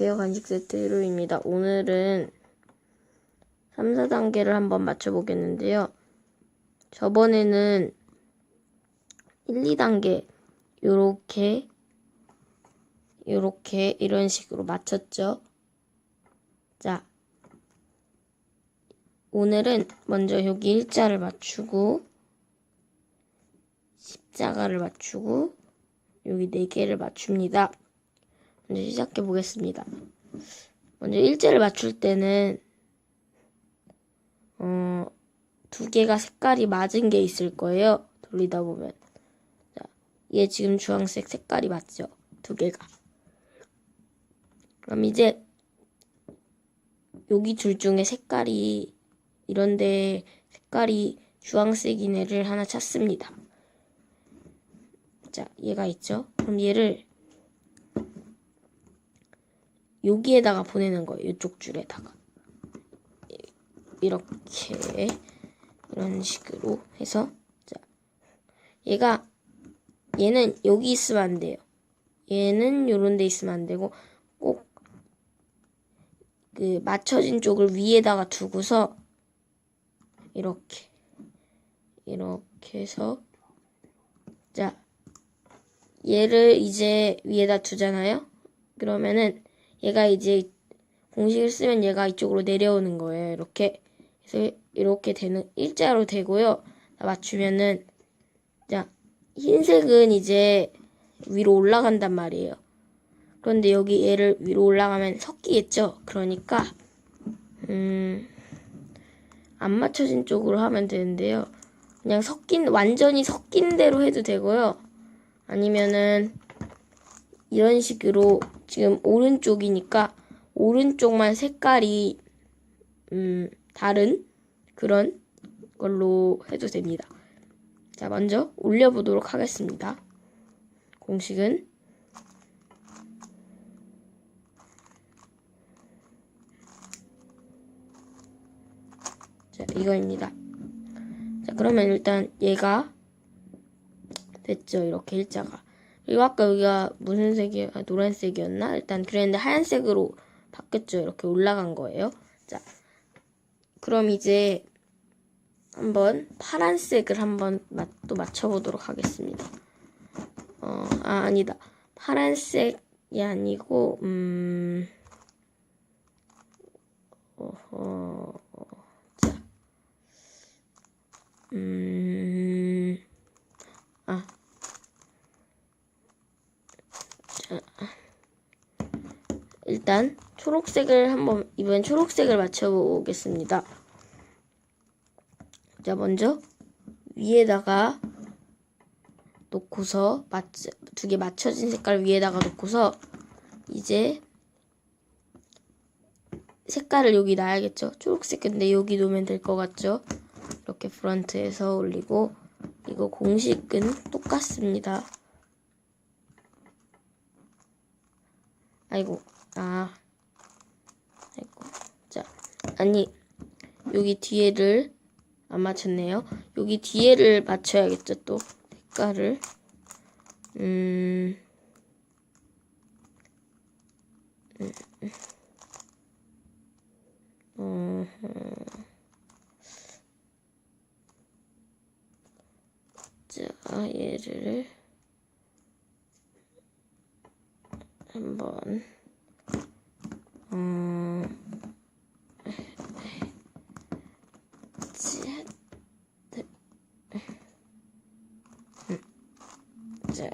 안녕하세요. 간식 세트 히로입니다. 오늘은 3, 4단계를 한번 맞춰보겠는데요. 저번에는 1, 2단계 요렇게 요렇게 이런 식으로 맞췄죠. 자, 오늘은 먼저 여기 일자를 맞추고 십자가를 맞추고 여기 네 개를 맞춥니다. 먼저 시작해 보겠습니다. 먼저 일제를 맞출 때는 어, 두 개가 색깔이 맞은 게 있을 거예요. 돌리다 보면. 자, 얘 지금 주황색 색깔이 맞죠? 두 개가. 그럼 이제 여기 둘 중에 색깔이 이런데 색깔이 주황색인 애를 하나 찾습니다. 자, 얘가 있죠? 그럼 얘를 여기에다가 보내는 거예요. 이쪽 줄에다가. 이렇게 이런 식으로 해서 자 얘가 얘는 여기 있으면 안 돼요. 얘는 요런 데 있으면 안 되고 꼭 그 맞춰진 쪽을 위에다가 두고서 이렇게 이렇게 해서 자 얘를 이제 위에다 두잖아요. 그러면은 얘가 이제 공식을 쓰면 얘가 이쪽으로 내려오는 거예요. 이렇게 그래서 이렇게 되는 일자로 되고요. 맞추면은 자 흰색은 이제 위로 올라간단 말이에요. 그런데 여기 얘를 위로 올라가면 섞이겠죠. 그러니까 음, 안 맞춰진 쪽으로 하면 되는데요. 그냥 섞인 완전히 섞인 대로 해도 되고요. 아니면은 이런 식으로 지금 오른쪽이니까 오른쪽만 색깔이 음, 다른 그런 걸로 해도 됩니다. 자, 먼저 올려보도록 하겠습니다. 공식은 자, 이거입니다. 자, 그러면 일단 얘가 됐죠. 이렇게 일자가. 그리고 아까 여기가 무슨 색이 아, 노란색이었나? 일단 그랬는데 하얀색으로 바뀌었죠. 이렇게 올라간 거예요. 자, 그럼 이제 한번 파란색을 한번 또 맞춰보도록 하겠습니다. 어, 아, 아니다. 파란색이 아니고, 음, 어허, 자, 음, 일단 초록색을 한번 이번 초록색을 맞춰보겠습니다. 자 먼저 위에다가 놓고서 두 개 맞춰진 색깔 위에다가 놓고서 이제 색깔을 여기 놔야겠죠. 초록색 근데 여기 놓으면 될 것 같죠. 이렇게 프런트에서 올리고 이거 공식은 똑같습니다. 아이고 아 아이고 자 아니 여기 뒤에를 안 맞췄네요 여기 뒤에를 맞춰야겠죠 또 색깔을 음, 음. 음. 자 얘를 한번 음, 자,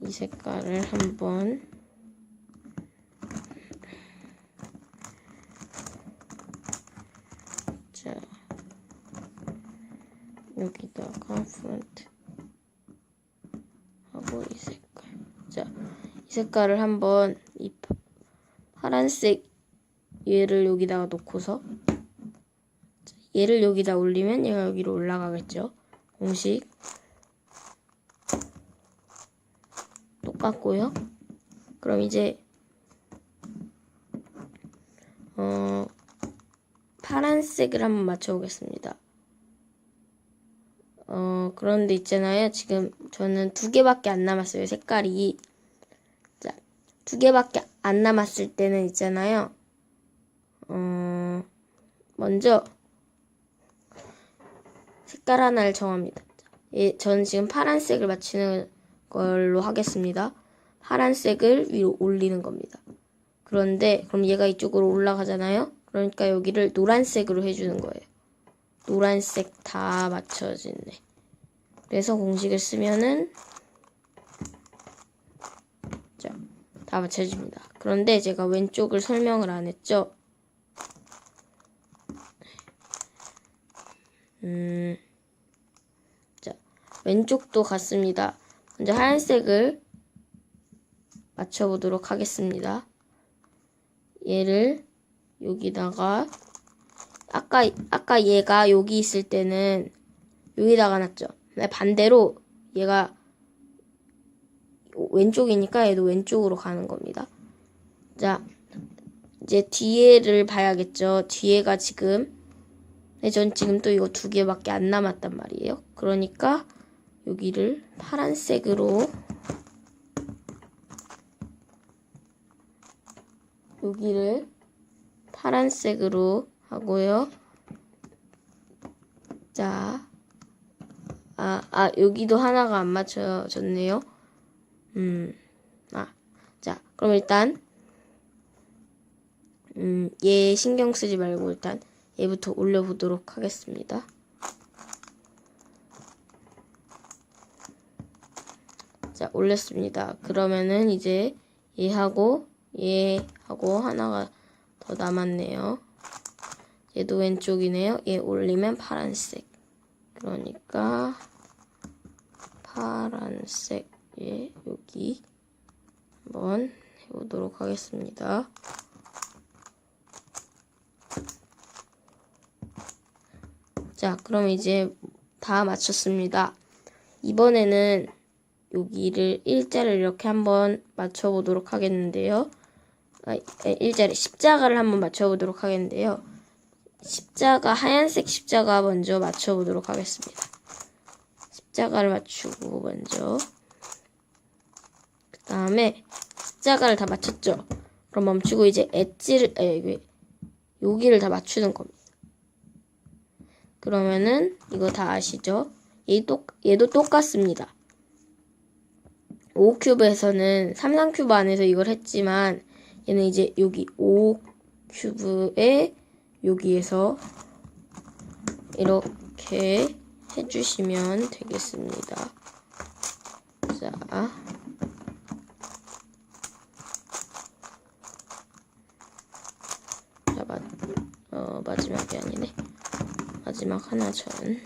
이 색깔을 한번. 자, 여기다가 프론트 하고 이 색깔. 자, 이 색깔을 한번 이 파란색 얘를 여기다가 놓고서 얘를 여기다 올리면 얘가 여기로 올라가겠죠. 공식 똑같고요. 그럼 이제 어 파란색을 한번 맞춰보겠습니다. 어 그런데 있잖아요. 지금 저는 두 개밖에 안 남았어요. 색깔이 자 두 개밖에 안 남았을 때는 있잖아요. 어, 먼저 색깔 하나를 정합니다. 예, 저는 지금 파란색을 맞추는 걸로 하겠습니다. 파란색을 위로 올리는 겁니다. 그런데 그럼 얘가 이쪽으로 올라가잖아요. 그러니까 여기를 노란색으로 해주는 거예요. 노란색 다 맞춰지네. 그래서 공식을 쓰면은 자, 다 맞춰집니다. 그런데 제가 왼쪽을 설명을 안 했죠. 음, 자, 왼쪽도 같습니다. 먼저 하얀색을 맞춰보도록 하겠습니다. 얘를 여기다가 아까 아까 얘가 여기 있을 때는 여기다가 놨죠. 반대로 얘가 왼쪽이니까 얘도 왼쪽으로 가는 겁니다. 자, 이제 뒤에를 봐야겠죠. 뒤에가 지금 근데 전 지금 또 이거 두 개밖에 안 남았단 말이에요. 그러니까 여기를 파란색으로 여기를 파란색으로 하고요. 자, 아, 아, 여기도 하나가 안 맞춰졌네요. 음, 아, 자, 그럼 일단, 음, 얘 신경 쓰지 말고 일단 얘부터 올려보도록 하겠습니다. 자, 올렸습니다. 그러면은 이제 얘하고 얘하고 하나가 더 남았네요. 얘도 왼쪽이네요. 얘 올리면 파란색. 그러니까 파란색 예 여기 한번 해보도록 하겠습니다. 자, 그럼 이제 다 맞췄습니다. 이번에는 여기를 일자를 이렇게 한번 맞춰보도록 하겠는데요. 아, 일자를 십자가를 한번 맞춰보도록 하겠는데요. 십자가 하얀색 십자가 먼저 맞춰보도록 하겠습니다. 십자가를 맞추고 먼저 그 다음에 십자가를 다 맞췄죠. 그럼 멈추고 이제 엣지를 에, 여기를 다 맞추는 겁니다. 그러면은 이거 다 아시죠? 얘 똑, 얘도 똑같습니다. 5큐브에서는 3상큐브 안에서 이걸 했지만 얘는 이제 여기 5큐브에 여기에서 이렇게 해주시면 되겠습니다. 자. 자, 마, 어, 마지막이 아니네. 마지막 하나 전. 음,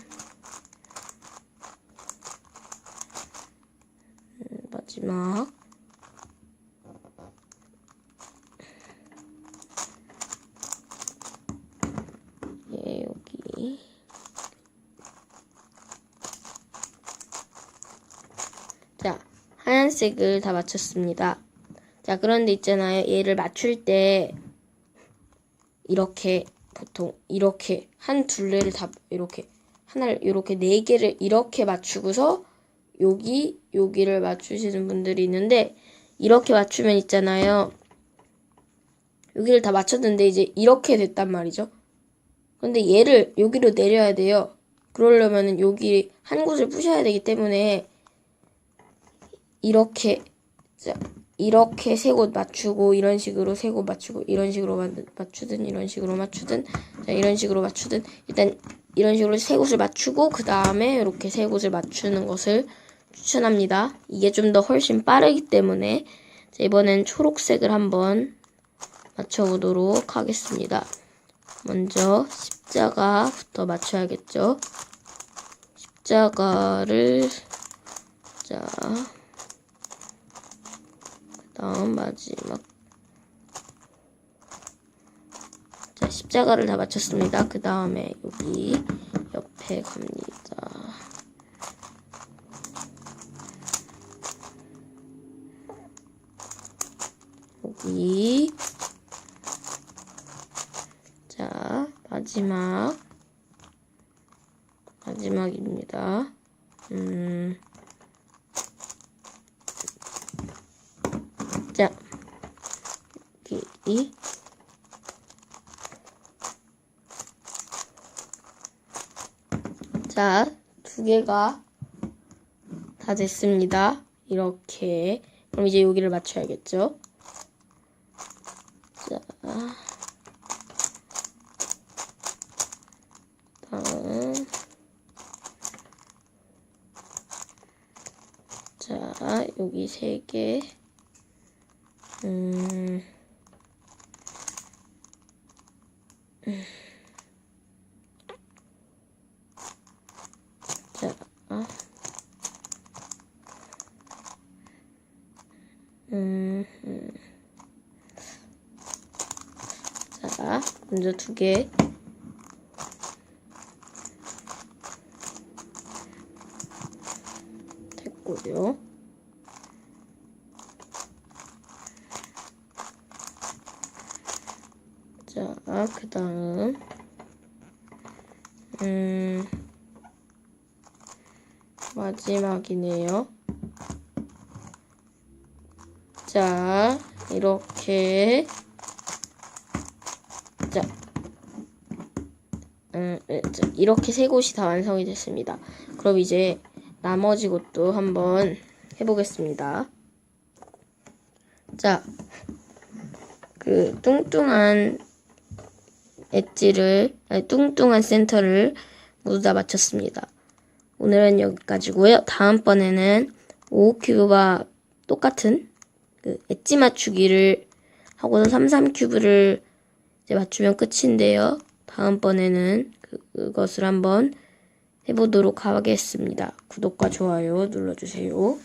마지막. 예, 여기. 자, 하얀색을 다 맞췄습니다. 자, 그런데 있잖아요. 얘를 맞출 때 이렇게 보통 이렇게 한 둘레를 다 이렇게 하나를 이렇게 네 개를 이렇게 맞추고서 여기 여기를 맞추시는 분들이 있는데 이렇게 맞추면 있잖아요. 여기를 다 맞췄는데 이제 이렇게 됐단 말이죠. 근데 얘를 여기로 내려야 돼요. 그러려면은 여기 한 곳을 부셔야 되기 때문에 이렇게 자, 이렇게 세 곳 맞추고 이런 식으로 세 곳 맞추고 이런 식으로 맞추든 이런 식으로 맞추든 자, 이런 식으로 맞추든 일단 이런 식으로 세 곳을 맞추고 그 다음에 이렇게 세 곳을 맞추는 것을 추천합니다. 이게 좀 더 훨씬 빠르기 때문에 자, 이번엔 초록색을 한번 맞춰보도록 하겠습니다. 먼저 십자가부터 맞춰야겠죠. 십자가를 자 다음 마지막 자 십자가를 다 맞췄습니다. 그 다음에 여기 옆에 갑니다. 여기 자 마지막 마지막입니다. 음. 자, 여기 자, 두 개가 다 됐습니다. 이렇게. 그럼 이제 여기를 맞춰야겠죠? 자, 다음. 자, 여기 세 개. 음. 자, 음, 음. 자, 먼저 두 개. 됐고요. 자, 그 다음, 음, 마지막이네요. 자, 이렇게, 자, 음, 네, 자, 이렇게 세 곳이 다 완성이 됐습니다. 그럼 이제 나머지 곳도 한번 해보겠습니다. 자, 그 뚱뚱한 엣지를, 아니, 뚱뚱한 센터를 모두 다 맞췄습니다. 오늘은 여기까지고요. 다음번에는 5큐브와 똑같은 그 엣지 맞추기를 하고서 33큐브를 이제 맞추면 끝인데요. 다음번에는 그- 그것을 한번 해보도록 하겠습니다. 구독과 좋아요 눌러주세요.